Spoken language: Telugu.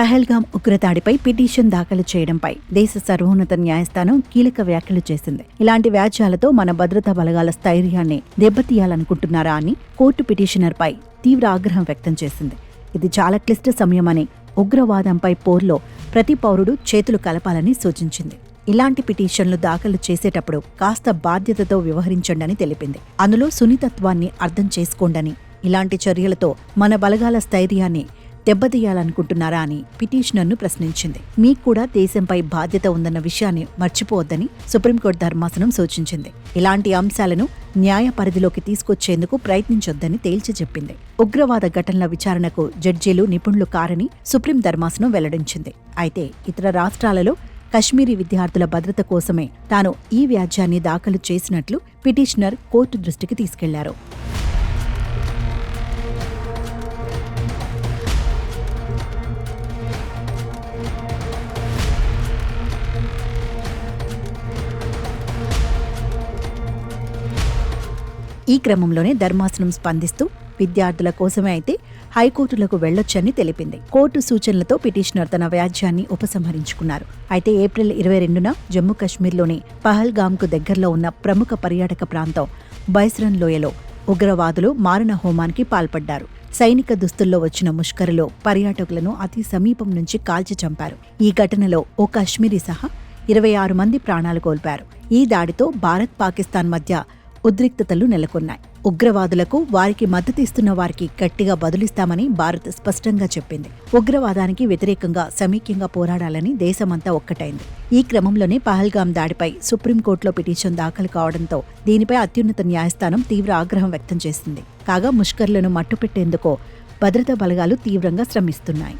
పహల్గాం ఉగ్రదాడిపై పిటిషన్ దాఖలు చేయడంపై దేశ సర్వోన్నత న్యాయస్థానం కీలక వ్యాఖ్యలు చేసింది. ఇలాంటి వ్యాజ్యాలతో మన భద్రతా బలగాల స్థైర్యాన్ని దెబ్బతీయాలనుకుంటున్నారా అని కోర్టు పిటిషనర్పై తీవ్ర ఆగ్రహం వ్యక్తం చేసింది. ఇది చాలా క్లిష్ట సమయమని ఉగ్రవాదంపై పోర్లో ప్రతి పౌరుడు చేతులు కలపాలని సూచించింది. ఇలాంటి పిటిషన్లు దాఖలు చేసేటప్పుడు కాస్త బాధ్యతతో వ్యవహరించండని తెలిపింది. అందులో సున్నితత్వాన్ని అర్థం చేసుకోండని ఇలాంటి చర్యలతో మన బలగాల స్థైర్యాన్ని దెబ్బతీయాలనుకుంటున్నారా అని పిటిషనర్ను ప్రశ్నించింది. మీకు కూడా దేశంపై బాధ్యత ఉందన్న విషయాన్ని మర్చిపోవద్దని సుప్రీంకోర్టు ధర్మాసనం సూచించింది. ఇలాంటి అంశాలను న్యాయ పరిధిలోకి తీసుకొచ్చేందుకు ప్రయత్నించొద్దని తేల్చి చెప్పింది. ఉగ్రవాద ఘటనల విచారణకు జడ్జీలు నిపుణులు కారని సుప్రీం ధర్మాసనం వెల్లడించింది. అయితే ఇతర రాష్ట్రాలలో కశ్మీరీ విద్యార్థుల భద్రత కోసమే తాను ఈ వ్యాజ్యాన్ని దాఖలు చేసినట్లు పిటిషనర్ కోర్టు దృష్టికి తీసుకెళ్ళారు. ఈ క్రమంలోనే ధర్మాసనం స్పందిస్తూ విద్యార్థుల కోసమే అయితే హైకోర్టులకు వెళ్ళొచ్చని తెలిపింది. కోర్టు సూచనలతో పిటిషనర్ తన వ్యాజ్యాన్ని ఉపసంహరించుకున్నారు. అయితే ఏప్రిల్ ఇరవై రెండున జమ్మూ కశ్మీర్లోని పహల్గామ్కు దగ్గరలో ఉన్న ప్రముఖ పర్యాటక ప్రాంతం బైస్రన్ లోయలో ఉగ్రవాదులు మారణ హోమానికి పాల్పడ్డారు. సైనిక దుస్తుల్లో వచ్చిన ముష్కరులో పర్యాటకులను అతి సమీపం నుంచి కాల్చి చంపారు. ఈ ఘటనలో ఓ కశ్మీరీ సహా ఇరవై ఆరు మంది ప్రాణాలు కోల్పారు ఈ దాడితో భారత్ పాకిస్తాన్ మధ్య ఉద్రిక్తతలు నెలకొన్నాయి. ఉగ్రవాదులకు వారికి మద్దతు ఇస్తున్న వారికి గట్టిగా బదులిస్తామని భారత్ స్పష్టంగా చెప్పింది. ఉగ్రవాదానికి వ్యతిరేకంగా సమైక్యంగా పోరాడాలని దేశమంతా ఒక్కటైంది. ఈ క్రమంలోనే పహల్గాం దాడిపై సుప్రీంకోర్టులో పిటిషన్ దాఖలు కావడంతో దీనిపై అత్యున్నత న్యాయస్థానం తీవ్ర ఆగ్రహం వ్యక్తం చేసింది. కాగా ముష్కర్లను మట్టుపెట్టేందుకు భద్రతా బలగాలు తీవ్రంగా శ్రమిస్తున్నాయి.